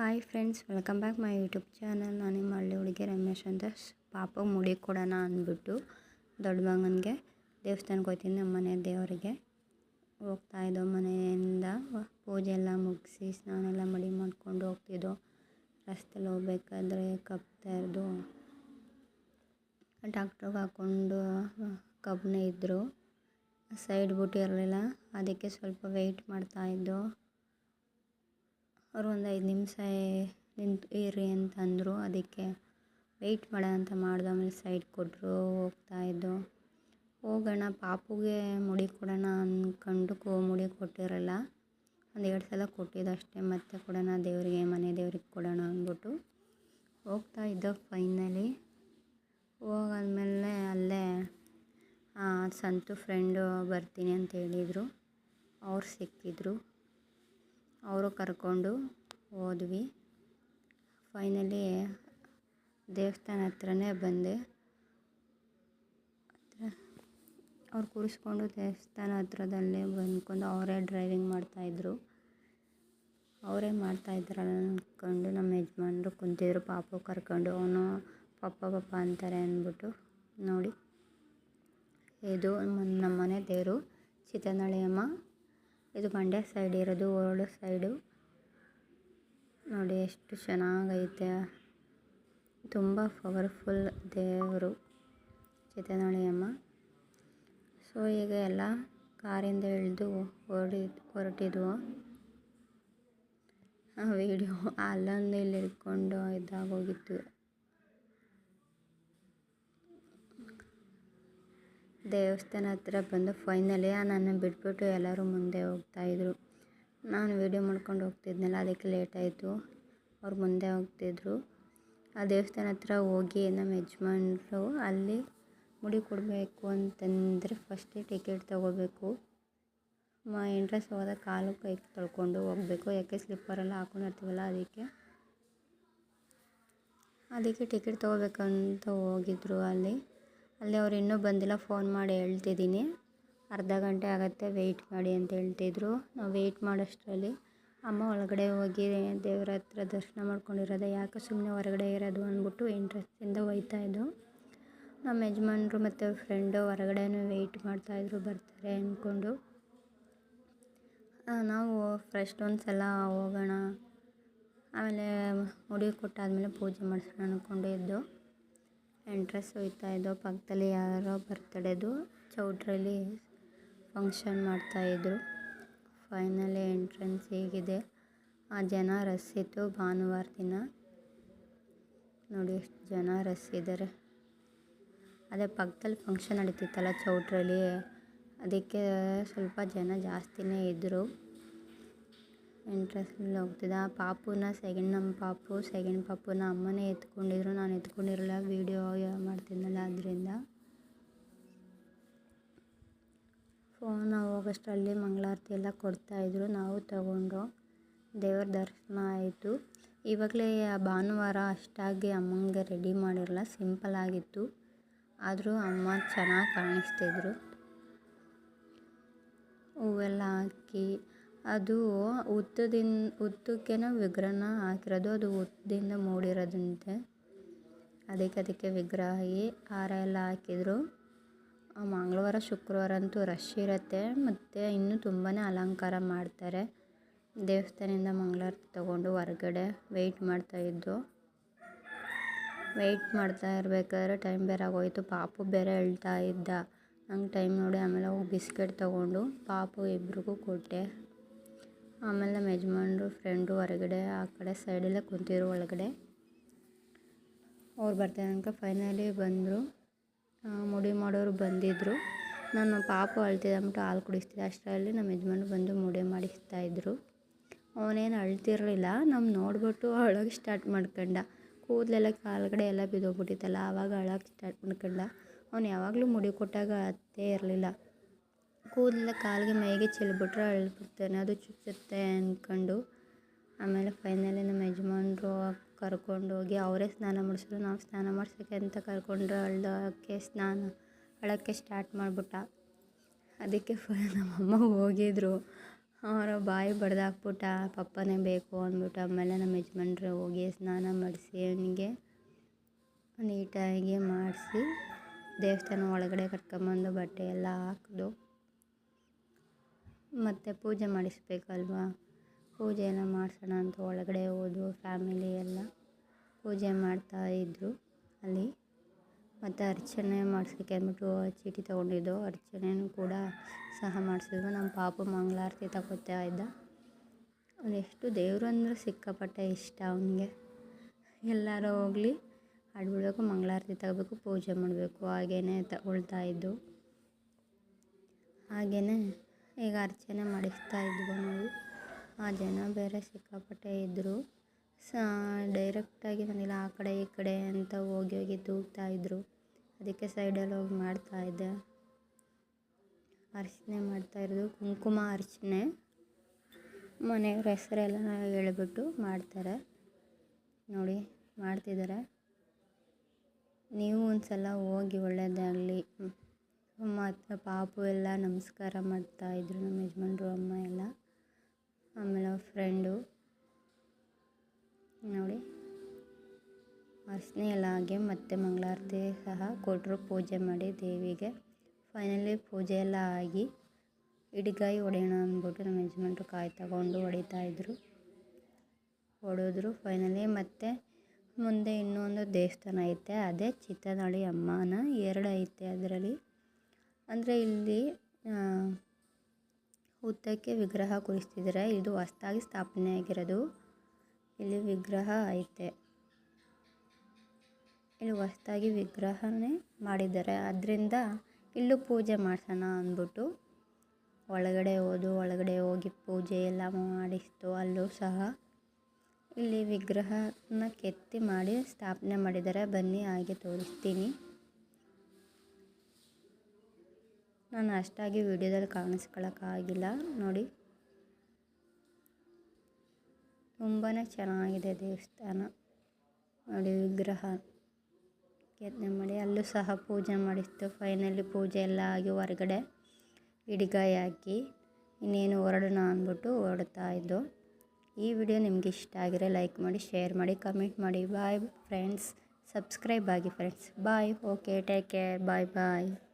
Hi friends, welcome back my YouTube channel. ನಾನು ನಿಮ್ಮ ಹಳ್ಳಿ ಹುಡುಗಿ ರಮೇಶ್ ಅಂತ ಪಾಪ ಮುಡಿ ಕೊಡೋಣ ಅಂದ್ಬಿಟ್ಟು ದೊಡ್ಡ ಮಗನಿಗೆ ದೇವಸ್ಥಾನಕ್ಕೆ ಹೋಗ್ತೀನಿ ನಮ್ಮ ಮನೆ ದೇವರಿಗೆ. ಹೋಗ್ತಾ ಇದ್ದೋ ಮನೆಯಿಂದ ಪೂಜೆ ಎಲ್ಲ ಮುಗಿಸಿ ಸ್ನಾನ ಎಲ್ಲ ಮಡಿ ಮಾಡ್ಕೊಂಡು ಹೋಗ್ತಿದ್ದೋ, ರಸ್ತೆಲಿ ಹೋಗ್ಬೇಕಾದ್ರೆ ಕಪ್ತಾ ಇರೋದು. ಡಾಕ್ಟ್ರಿಗೆ ಹಾಕ್ಕೊಂಡು ಕಬ್ಬನೇ ಇದ್ದರು ಸೈಡ್ ಬಿಟ್ಟಿರಲಿಲ್ಲ ಅದಕ್ಕೆ ಸ್ವಲ್ಪ ವೆಯ್ಟ್ ಮಾಡ್ತಾಯಿದ್ದೋ ಅವರು ಒಂದು ಐದು ನಿಮಿಷ ನಿಂತು ಇರಿ ಅಂತಂದರು. ಅದಕ್ಕೆ ವೆಯ್ಟ್ ಮಾಡ ಅಂತ ಮಾಡಿದೆ. ಆಮೇಲೆ ಸೈಡ್ ಕೊಟ್ಟರು ಹೋಗ್ತಾಯಿದ್ದು ಹೋಗೋಣ, ಪಾಪುಗೆ ಮುಡಿ ಕೊಡೋಣ ಅಂದ್ಕೊಂಡು ಕೋ ಮುಡಿ ಕೊಟ್ಟಿರಲ್ಲ. ಒಂದು ಎರಡು ಸಲ ಕೊಟ್ಟಿದ್ದು ಅಷ್ಟೇ. ಮತ್ತೆ ಕೊಡೋಣ, ದೇವರಿಗೆ, ಮನೆ ದೇವ್ರಿಗೆ ಕೊಡೋಣ ಅಂದ್ಬಿಟ್ಟು ಹೋಗ್ತಾ ಇದ್ದೋ ಫೈನಲಿ ಹೋಗಾದ್ಮೇಲೆ ಅಲ್ಲೇ ಸಂತು ಫ್ರೆಂಡು ಬರ್ತೀನಿ ಅಂತ ಹೇಳಿದರು. ಅವ್ರು ಸಿಕ್ಕಿದ್ರು. ಅವರು ಕರ್ಕೊಂಡು ಹೋದ್ವಿ. ಫೈನಲಿ ದೇವಸ್ಥಾನ ಹತ್ರನೇ ಬಂದೆ. ಅವ್ರು ಕೂರಿಸ್ಕೊಂಡು ದೇವಸ್ಥಾನ ಹತ್ರದಲ್ಲೇ ಬಂದ್ಕೊಂಡು ಅವರೇ ಡ್ರೈವಿಂಗ್ ಮಾಡ್ತಾಯಿದ್ರು ಅವರೇ ಮಾಡ್ತಾಯಿದ್ರಲ್ಲ ಅಂದ್ಕೊಂಡು ನಮ್ಮ ಯಜಮಾನ್ರು ಕುಂತಿದ್ರು. ಪಾಪು ಕರ್ಕೊಂಡು, ಅವನು ಪಪ್ಪ ಪಪ್ಪ ಅಂತಾರೆ ಅಂದ್ಬಿಟ್ಟು ನೋಡಿ. ಇದು ನಮ್ಮ ಮನೆ ದೇವರು ಚಿತ್ತನಳ್ಳಿಯಮ್ಮ ಇದು ಮಂಡ್ಯ ಸೈಡ್ ಇರೋದು ಓಲ್ಡ್ ಸೈಡು ನೋಡಿ ಎಷ್ಟು ಚೆನ್ನಾಗೈತೆ. ತುಂಬ ಪವರ್ಫುಲ್ ದೇವರು ಚಿತ್ತನಳ್ಳಿಯಮ್ಮ. ಸೊ ಈಗ ಎಲ್ಲ ಕಾರಿಂದ ಇಳಿದು ಹೊರಡಿ, ಹೊರಟಿದ್ವು. ವೀಡಿಯೋ ವಿಡಿಯೋ ಅಲ್ಲೊಂದು ಇಲ್ಲಿ ಇಟ್ಕೊಂಡು ಇದಾಗೋಗಿತ್ತು. ದೇವಸ್ಥಾನ ಹತ್ರ ಬಂದು ಫೈನಲಿ ನನ್ನ ಬಿಟ್ಬಿಟ್ಟು ಎಲ್ಲರೂ ಮುಂದೆ ಹೋಗ್ತಾಯಿದ್ರು ನಾನು ವೀಡಿಯೋ ಮಾಡ್ಕೊಂಡು ಹೋಗ್ತಿದ್ನಲ್ಲ, ಅದಕ್ಕೆ ಲೇಟ್ ಆಯಿತು. ಅವ್ರು ಮುಂದೆ ಹೋಗ್ತಿದ್ರು. ಆ ದೇವಸ್ಥಾನ ಹತ್ರ ಹೋಗಿ ನಮ್ಮ ಯಜಮಾನ್ರು ಅಲ್ಲಿ ಮುಡಿ ಕೊಡಬೇಕು ಅಂತಂದರೆ ಫಸ್ಟೇ ಟಿಕೆಟ್ ತೊಗೋಬೇಕು. ಮ ಎಂಟ್ರೆನ್ಸ್ ಹೋದಾಗ ಕಾಲು ಕೈ ತೊಳ್ಕೊಂಡು ಹೋಗಬೇಕು. ಯಾಕೆ ಸ್ಲಿಪ್ಪರೆಲ್ಲ ಹಾಕೊಂಡಿರ್ತೀವಲ್ಲ ಅದಕ್ಕೆ. ಅದಕ್ಕೆ ಟಿಕೆಟ್ ತೊಗೋಬೇಕಂತ ಹೋಗಿದ್ರು ಅಲ್ಲಿ. ಅಲ್ಲಿ ಅವ್ರು ಇನ್ನೂ ಬಂದಿಲ್ಲ ಫೋನ್ ಮಾಡಿ ಹೇಳ್ತಿದ್ದೀನಿ. ಅರ್ಧ ಗಂಟೆ ಆಗುತ್ತೆ ವೆಯ್ಟ್ ಮಾಡಿ ಅಂತ ಹೇಳ್ತಿದ್ರು. ನಾವು ವೆಯ್ಟ್ ಮಾಡೋಷ್ಟರಲ್ಲಿ ಅಮ್ಮ ಒಳಗಡೆ ಹೋಗಿ ದೇವ್ರ ಹತ್ರ ದರ್ಶನ ಮಾಡ್ಕೊಂಡಿರೋದೆ. ಯಾಕೆ ಸುಮ್ಮನೆ ಹೊರಗಡೆ ಇರೋದು ಅಂದ್ಬಿಟ್ಟು ಇಂಟ್ರೆಸ್ಟಿಂದ ಹೋಯ್ತಾಯಿದ್ದು ನಮ್ಮ ಯಜಮಾನ್ರು ಮತ್ತು ಫ್ರೆಂಡು ಹೊರಗಡೆನೂ ವೆಯ್ಟ್ ಮಾಡ್ತಾಯಿದ್ರು ಬರ್ತಾರೆ ಅಂದ್ಕೊಂಡು ನಾವು ಫಸ್ಟ್ ಒಂದು ಸಲ ಹೋಗೋಣ. ಆಮೇಲೆ ಮುಡಿ ಕೊಟ್ಟಾದಮೇಲೆ ಪೂಜೆ ಮಾಡಿಸೋಣ ಅಂದ್ಕೊಂಡು ಎಂಟ್ರೆಸ್ ಹೋಯ್ತಾ ಇದ್ದೋ ಪಕ್ಕದಲ್ಲಿ ಯಾರೋ ಬರ್ತ್ಡೇದು ಚೌಟ್ರಲ್ಲಿ ಫಂಕ್ಷನ್ ಮಾಡ್ತಾಯಿದ್ರು ಫೈನಲಿ ಎಂಟ್ರೆನ್ಸ್ ಹೇಗಿದೆ. ಆ ಜನ ರಸ್ ಇತ್ತು ಭಾನುವಾರ ದಿನ. ನೋಡಿ ಎಷ್ಟು ಜನ ರಸ್ ಇದ್ದಾರೆ ಅದೇ ಪಕ್ಕದಲ್ಲಿ ಫಂಕ್ಷನ್ ನಡೀತಿತ್ತಲ್ಲ ಚೌಟ್ರಲ್ಲಿ, ಅದಕ್ಕೆ ಸ್ವಲ್ಪ ಜನ ಜಾಸ್ತಿನೇ ಇದ್ದರು ಎಂಟ್ರೆನ್ಸಲ್ಲಿ ಹೋಗ್ತಿದ್ದ ಪಾಪುನ ಸೆಕೆಂಡ್ ನಮ್ಮ ಪಾಪು ಸೆಕೆಂಡ್ ಪಾಪುನ ಅಮ್ಮನೇ ಎತ್ಕೊಂಡಿದ್ರು. ನಾನು ಎತ್ಕೊಂಡಿರಲ್ಲ ವೀಡಿಯೋ ಮಾಡ್ತಿದ್ನಲ್ಲ ಅದರಿಂದ. ಫೋನ್ ಹೋಗೋಷ್ಟರಲ್ಲಿ ಮಂಗಳಾರತಿ ಎಲ್ಲ ಕೊಡ್ತಾಯಿದ್ರು ನಾವು ತಗೊಂಡು ದೇವ್ರ ದರ್ಶನ ಆಯಿತು. ಇವಾಗಲೇ ಭಾನುವಾರ ಅಷ್ಟಾಗಿ ಅಮ್ಮಂಗೆ ರೆಡಿ ಮಾಡಿರಲ್ಲ ಸಿಂಪಲ್ ಆಗಿತ್ತು. ಆದರೂ ಅಮ್ಮ ಚೆನ್ನಾಗಿ ಕಾಣಿಸ್ತಿದ್ರು. ಹೂವೆಲ್ಲ ಹಾಕಿ ಅದು ಉದ್ದದಿಂದ ಉತ್ತಕ್ಕೇನೆ ವಿಗ್ರಹನ ಹಾಕಿರೋದು, ಅದು ಉದ್ದದಿಂದ ಮೂಡಿರೋದಂತೆ. ಅದಕ್ಕೆ ಅದಕ್ಕೆ ವಿಗ್ರಹ ಆಗಿ ಹಾರ ಎಲ್ಲ ಹಾಕಿದ್ರು. ಮಂಗಳವಾರ, ಶುಕ್ರವಾರ ಅಂತೂ ರಶ್ ಇರುತ್ತೆ. ಮತ್ತು ಇನ್ನೂ ತುಂಬಾ ಅಲಂಕಾರ ಮಾಡ್ತಾರೆ. ದೇವಸ್ಥಾನದಿಂದ ಮಂಗಳಾರತಿ ತಗೊಂಡು ಹೊರಗಡೆ ವೆಯ್ಟ್ ಮಾಡ್ತಾಯಿದ್ದು ವೆಯ್ಟ್ ಮಾಡ್ತಾ ಇರಬೇಕಾದ್ರೆ ಟೈಮ್ ಬೇರೆ ಆಗೋಯ್ತು. ಪಾಪು ಬೇರೆ ಹೇಳ್ತಾ ಇದ್ದ. ನಂಗೆ ಟೈಮ್ ನೋಡಿ ಆಮೇಲೆ ಹೋಗಿ ಬಿಸ್ಕೆಟ್ ತೊಗೊಂಡು ಪಾಪು ಇಬ್ರಿಗೂ ಕೊಟ್ಟೆ. ಆಮೇಲೆ ನಮ್ಮ ಯಜಮಾನ್ರು ಫ್ರೆಂಡು ಹೊರಗಡೆ, ಆ ಕಡೆ ಸೈಡಲ್ಲೇ ಕುಂತಿದ್ರು ಒಳಗಡೆ. ಅವ್ರು ಬರ್ತಾರೆ ತನಕ ಫೈನಲಿ ಬಂದರು. ಮುಡಿ ಮಾಡೋರು ಬಂದಿದ್ದರು ನಾನು ಪಾಪು ಅಳ್ತಿದ್ದೆ ಅಂದ್ಬಿಟ್ಟು ಹಾಲು ಕುಡಿಸ್ತಿದ್ದೆ ಅಷ್ಟರಲ್ಲಿ ನಮ್ಮ ಯಜಮಾನ್ರು ಬಂದು ಮುಡಿ ಮಾಡಿಸ್ತಾ ಇದ್ದರು ಅವನೇನು ಅಳ್ತಿರಲಿಲ್ಲ. ನಮ್ಮ ನೋಡ್ಬಿಟ್ಟು ಅಳೋಕೆ ಸ್ಟಾರ್ಟ್ ಮಾಡ್ಕೊಂಡ. ಕೂದಲೆಲ್ಲ ಕಾಲುಗಡೆ ಎಲ್ಲ ಬಿದ್ದೋಗ್ಬಿಟ್ಟಿತ್ತಲ್ಲ ಆವಾಗ ಅಳೋಕೆ ಸ್ಟಾರ್ಟ್ ಮಾಡ್ಕೊಂಡ. ಅವ್ನು ಯಾವಾಗಲೂ ಮುಡಿ ಕೊಟ್ಟಾಗ ಅತ್ತೇ ಇರಲಿಲ್ಲ. ಕೂದಲೆಲ್ಲ ಕಾಲಿಗೆ ಮೈಗೆ ಚೆಲ್ಬಿಟ್ರೆ ಅಳ್ಬಿಡ್ತಾನೆ, ಅದು ಚುಚ್ಚುತ್ತೆ ಅಂದ್ಕೊಂಡು ಆಮೇಲೆ ಫೈನಲಿ ನಮ್ಮ ಯಜಮಾನ್ರು ಕರ್ಕೊಂಡೋಗಿ ಅವರೇ ಸ್ನಾನ ಮಾಡಿಸಿದ್ರು. ನಾವು ಸ್ನಾನ ಮಾಡ್ಸೋಕ್ಕೆ ಅಂತ ಕರ್ಕೊಂಡ್ರೆ ಅಳ್ದೋಕ್ಕೆ ಸ್ನಾನ ಅಳೋಕ್ಕೆ ಸ್ಟಾರ್ಟ್ ಮಾಡಿಬಿಟ್ಟ. ಅದಕ್ಕೆ ಫ ನಮ್ಮಮ್ಮ ಹೋಗಿದ್ರು. ಅವರ ಬಾಯಿ ಬಡ್ದಾಕ್ಬಿಟ್ಟ, ಪಪ್ಪನೇ ಬೇಕು ಅಂದ್ಬಿಟ್ಟು. ಆಮೇಲೆ ನಮ್ಮ ಯಜಮಾನ್ರು ಹೋಗಿ ಸ್ನಾನ ಮಾಡಿಸಿ ಅವನಿಗೆ ನೀಟಾಗಿ ಮಾಡಿಸಿ ದೇವಸ್ಥಾನ ಒಳಗಡೆ ಕರ್ಕೊಂಬಂದು ಬಟ್ಟೆ ಎಲ್ಲ ಹಾಕಿದು. ಮತ್ತು ಪೂಜೆ ಮಾಡಿಸ್ಬೇಕಲ್ವಾ? ಪೂಜೆ ಎಲ್ಲ ಮಾಡಿಸೋಣ ಅಂತ ಒಳಗಡೆ ಹೋದ್ವು ಫ್ಯಾಮಿಲಿ ಎಲ್ಲ ಪೂಜೆ ಮಾಡ್ತಾ ಇದ್ದರು ಅಲ್ಲಿ. ಮತ್ತು ಅರ್ಚನೆ ಮಾಡಿಸ್ಲಿಕ್ಕೆ ಅಂದ್ಬಿಟ್ಟು ಚೀಟಿ ತೊಗೊಂಡಿದ್ದು. ಅರ್ಚನೆಯೂ ಕೂಡ ಸಹ ಮಾಡಿಸಿದ್ರು. ನಮ್ಮ ಪಾಪ ಮಂಗಳಾರತಿ ತಗೋತಾ ಇದ್ದ. ಅವನೆಷ್ಟು ದೇವರು ಅಂದರೆ ಸಿಕ್ಕಾಪಟ್ಟೆ ಇಷ್ಟ ಅವನಿಗೆ. ಎಲ್ಲರೂ ಹೋಗಲಿ, ಆಡ್ಬಿಡ್ಬೇಕು, ಮಂಗಳಾರತಿ ತಗೋಬೇಕು, ಪೂಜೆ ಮಾಡಬೇಕು. ಹಾಗೇ ತಗೊಳ್ತಾ ಇದ್ದು. ಹಾಗೆಯೇ ಈಗ ಅರ್ಚನೆ ಮಾಡಿಸ್ತಾ ಇದ್ವು ನಾವು. ಆ ಜನ ಬೇರೆ ಸಿಕ್ಕಾಪಟ್ಟೆ ಇದ್ದರು ಸಾ ಡೈರೆಕ್ಟಾಗಿ ಬಂದಿಲ್ಲ, ಆ ಕಡೆ ಈ ಕಡೆ ಅಂತ ಹೋಗಿ ಹೋಗಿ ತೂಗ್ತಾ ಇದ್ದರು ಅದಕ್ಕೆ ಸೈಡಲ್ಲಿ ಹೋಗಿ ಮಾಡ್ತಾಯಿದ್ದೆ ಅರ್ಚನೆ ಮಾಡ್ತಾ ಇರೋದು ಕುಂಕುಮ ಅರ್ಚನೆ. ಮನೆಯವ್ರ ಹೆಸರೆಲ್ಲ ಹೇಳ್ಬಿಟ್ಟು ಮಾಡ್ತಾರೆ. ನೋಡಿ, ಮಾಡ್ತಿದ್ದಾರೆ. ನೀವು ಒಂದು ಸಲ ಹೋಗಿ ಒಳ್ಳೆಯದಾಗಲಿ ಮತ್ತು ಪಾಪು ಎಲ್ಲ ನಮಸ್ಕಾರ ಮಾಡ್ತಾಯಿದ್ರು ನಮ್ಮ ಯಜಮಾನ್ರು, ಅಮ್ಮ ಎಲ್ಲ. ಆಮೇಲೆ ಅವ್ರ ಫ್ರೆಂಡು ನೋಡಿ. ಅರ್ಶಿನ ಎಲ್ಲ ಹಾಗೆ ಮತ್ತು ಮಂಗಳಾರತಿ ಸಹ ಕೊಟ್ಟರು, ಪೂಜೆ ಮಾಡಿ ದೇವಿಗೆ. ಫೈನಲಿ ಪೂಜೆ ಎಲ್ಲ ಆಗಿ ಹಿಡಿಗಾಯಿ ಹೊಡೆಯೋಣ ಅಂದ್ಬಿಟ್ಟು ನಮ್ಮ ಯಜಮಾನ್ರು ಕಾಯಿ ತಗೊಂಡು ಹೊಡಿತಾಯಿದ್ರು ಹೊಡೆದ್ರು ಫೈನಲಿ ಮತ್ತು ಮುಂದೆ ಇನ್ನೊಂದು ದೇವಸ್ಥಾನ ಐತೆ, ಅದೇ ಚಿತ್ತನಹಳ್ಳಿ ಅಮ್ಮನ. ಎರಡು ಐತೆ ಅದರಲ್ಲಿ. ಅಂದರೆ ಇಲ್ಲಿ ಹುತ್ತಕ್ಕೆ ವಿಗ್ರಹ ಕೂರಿಸ್ತಿದ್ದಾರೆ ಇದು ಹೊಸ್ದಾಗಿ ಸ್ಥಾಪನೆ ಆಗಿರೋದು. ಇಲ್ಲಿ ವಿಗ್ರಹ ಐತೆ. ಇಲ್ಲಿ ಹೊಸ್ದಾಗಿ ವಿಗ್ರಹನೇ ಮಾಡಿದ್ದಾರೆ. ಅದರಿಂದ ಇಲ್ಲೂ ಪೂಜೆ ಮಾಡ್ಸೋಣ ಅಂದ್ಬಿಟ್ಟು ಒಳಗಡೆ ಹೋದು, ಒಳಗಡೆ ಹೋಗಿ ಪೂಜೆ ಎಲ್ಲ ಮಾಡಿಸ್ತು ಅಲ್ಲೂ ಸಹ ಇಲ್ಲಿ ವಿಗ್ರಹನ ಕೆತ್ತಿ ಮಾಡಿ ಸ್ಥಾಪನೆ ಮಾಡಿದ್ದಾರೆ. ಬನ್ನಿ, ಹಾಗೆ ತೋರಿಸ್ತೀನಿ. ನಾನು ಅಷ್ಟಾಗಿ ವಿಡಿಯೋದಲ್ಲಿ ಕಾಣಿಸ್ಕೊಳ್ಳೋಕ್ಕಾಗಿಲ್ಲ ನೋಡಿ. ತುಂಬಾ ಚೆನ್ನಾಗಿದೆ ದೇವಸ್ಥಾನ. ನೋಡಿ ವಿಗ್ರಹ. ಕೆತ್ತನೆ ಮಾಡಿ. ಅಲ್ಲೂ ಸಹ ಪೂಜೆ ಮಾಡಿಸ್ತು. ಫೈನಲಿ ಪೂಜೆ ಎಲ್ಲ ಆಗಿ ಹೊರಗಡೆ ಹಿಡಿಗಾಯಿ ಹಾಕಿ ಇನ್ನೇನು ಹೊರಡೋಣ ಅಂದ್ಬಿಟ್ಟು ಹೊರಡ್ತಾ ಇದ್ದು. ಈ ವಿಡಿಯೋ ನಿಮ್ಗೆ ಇಷ್ಟ ಆಗಿರೋ ಲೈಕ್ ಮಾಡಿ, ಶೇರ್ ಮಾಡಿ, ಕಮೆಂಟ್ ಮಾಡಿ. Bye friends. ಸಬ್ಸ್ಕ್ರೈಬ್ ಆಗಿ friends. Bye. Okay. Take care. Bye bye.